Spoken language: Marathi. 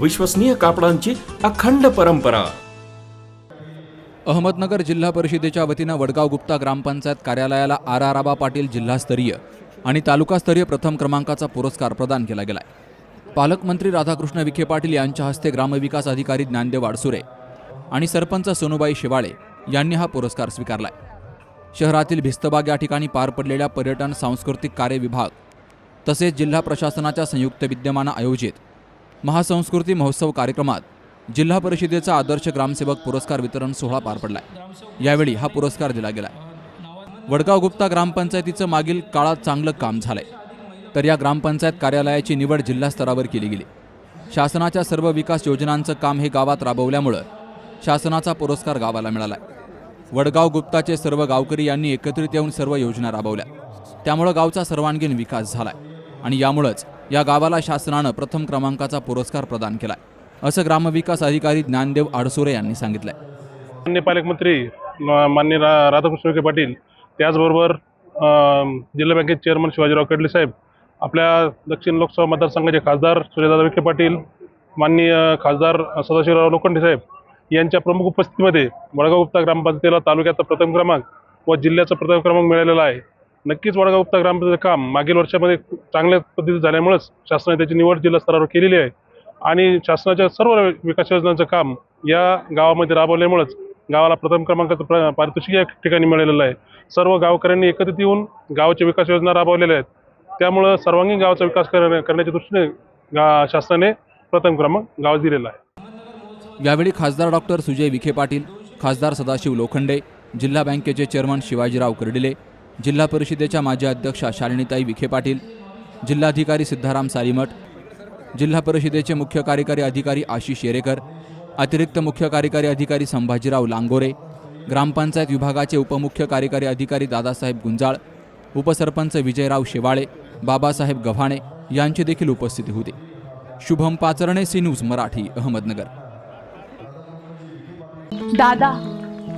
विश्वसनीय कापडांची अखंड परंपरा. अहमदनगर जिल्हा परिषदेच्या वतीनं वडगाव गुप्ता ग्रामपंचायत कार्यालयाला आर आर आबा पाटील जिल्हास्तरीय आणि तालुकास्तरीय प्रथम क्रमांकाचा पुरस्कार प्रदान केला गेला आहे पालकमंत्री राधाकृष्ण विखे पाटील यांच्या हस्ते ग्रामविकास अधिकारी ज्ञानदेव वाडसुरे आणि सरपंच सोनूबाई शिवाळे यांनी हा पुरस्कार स्वीकारला आहे शहरातील भिस्तबाग या ठिकाणी पार पडलेल्या पर्यटन सांस्कृतिक कार्य विभाग तसेच जिल्हा प्रशासनाच्या संयुक्त विद्यमानं आयोजित महासंस्कृती महोत्सव कार्यक्रमात जिल्हा परिषदेचा आदर्श ग्रामसेवक पुरस्कार वितरण सोहळा पार पडलाय. यावेळी हा पुरस्कार दिला गेलाय. वडगाव गुप्ता ग्रामपंचायतीचं मागील काळात चांगलं काम झालंय. तर या ग्रामपंचायत कार्यालयाची निवड जिल्हा स्तरावर केली गेली. शासनाच्या सर्व विकास योजनांचं काम हे गावात राबवल्यामुळं शासनाचा पुरस्कार गावाला मिळाला वडगाव गुप्ताचे सर्व गावकरी यांनी एकत्रित येऊन सर्व योजना राबवल्या. त्यामुळं गावचा सर्वांगीण विकास झालाय आणि यामुळंच या गावाला शासनानं प्रथम क्रमांकाचा पुरस्कार प्रदान केलाय. असं ग्रामविकास अधिकारी ज्ञानदेव आडसोरे यांनी सांगितलंय. मान्य पालकमंत्री म- मान्य रा राधाकृष्ण विखे पाटील त्याचबरोबर जिल्हा बँकेचे चेअरमन शिवाजीराव कडले साहेब आपल्या दक्षिण लोकसभा मतदारसंघाचे खासदार सूर्यदादा विखे पाटील माननीय खासदार सदाशिवराव लोखंडे साहेब यांच्या प्रमुख उपस्थितीमध्ये वडगाव गुप्ता ग्रामपंचायतीला तालुक्याचा प्रथम क्रमांक व जिल्ह्याचा प्रथम क्रमांक मिळालेला आहे. नक्कीच वडगाव उपता ग्रामपंचायतीचं काम मागील वर्षामध्ये चांगल्या पद्धतीत झाल्यामुळेच शासनाने त्याची निवड जिल्हा स्तरावर केलेली आहे. आणि शासनाच्या सर्व विकास योजनांचं काम या गावामध्ये राबवल्यामुळेच गावाला प्रथम क्रमांकाचं प्र पारितोषिक या ठिकाणी मिळालेलं आहे. सर्व गावकऱ्यांनी एकत्रित येऊन गावाच्या विकास योजना राबवलेल्या आहेत. त्यामुळं सर्वांगीण गावाचा विकास कर करण्याच्या दृष्टीने गा शासनाने प्रथम क्रमांक गाव दिलेला आहे. यावेळी खासदार डॉक्टर सुजय विखे पाटील खासदार सदाशिव लोखंडे जिल्हा बँकेचे चेअरमन शिवाजीराव कर्डिले जिल्हा परिषदेच्या माजी अध्यक्षा शालिनीताई विखे पाटील जिल्हाधिकारी सिद्धाराम सालीमठ जिल्हा परिषदेचे मुख्य कार्यकारी अधिकारी आशिष येरेकर अतिरिक्त मुख्य कार्यकारी अधिकारी संभाजीराव लांगोरे ग्रामपंचायत विभागाचे उपमुख्य कार्यकारी अधिकारी दादासाहेब गुंजाळ उपसरपंच विजयराव शेवाळे बाबासाहेब गव्हाणे यांची देखील उपस्थिती होती. Shubham Pacharne C news Marathi Ahmednagar. दादा